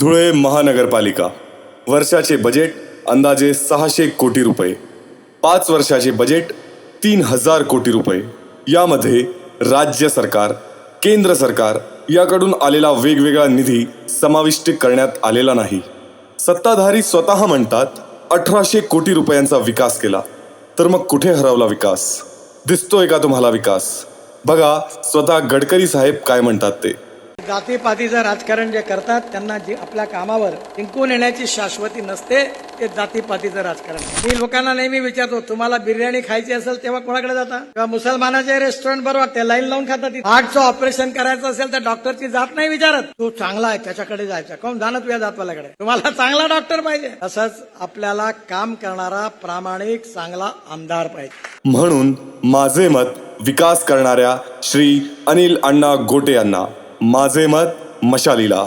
धुळे महानगरपालिका. वर्षाचे बजेट अंदाजे सहाशे कोटी रुपये. पाच वर्षाचे बजेट तीन हजार कोटी रुपये. यामध्ये राज्य सरकार केंद्र सरकार याकडून आलेला वेगवेगळा निधी समाविष्ट करण्यात आलेला नाही. सत्ताधारी स्वतः म्हणतात अठराशे कोटी रुपयांचा विकास केला. तर मग कुठे हरवला विकास? दिसतोय का तुम्हाला विकास? बघा स्वतः गडकरी साहेब काय म्हणतात ते. जातीपातीचं राजकारण जे करतात त्यांना जी आपल्या कामावर जिंकून येण्याची शाश्वती नसते ते जातीपातीचं राजकारण. मी लोकांना नेहमी विचारतो तुम्हाला बिर्याणी खायची असेल तेव्हा कोणाकडे जाता? किंवा मुसलमानाचे रेस्टॉरंट बरोबर ते लाईन लावून खातात हार्टचं ऑपरेशन करायचं असेल तर डॉक्टरची जात नाही विचारत. तो चांगला आहे त्याच्याकडे जायचं. कोण जाणं तुझ्या जातवाल्याकडे? तुम्हाला चांगला डॉक्टर पाहिजे. तसंच आपल्याला काम करणारा प्रामाणिक चांगला आमदार पाहिजे. म्हणून माझे मत विकास करणाऱ्या श्री अनिल अण्णा गोटे यांना. माझे मत मशालीला.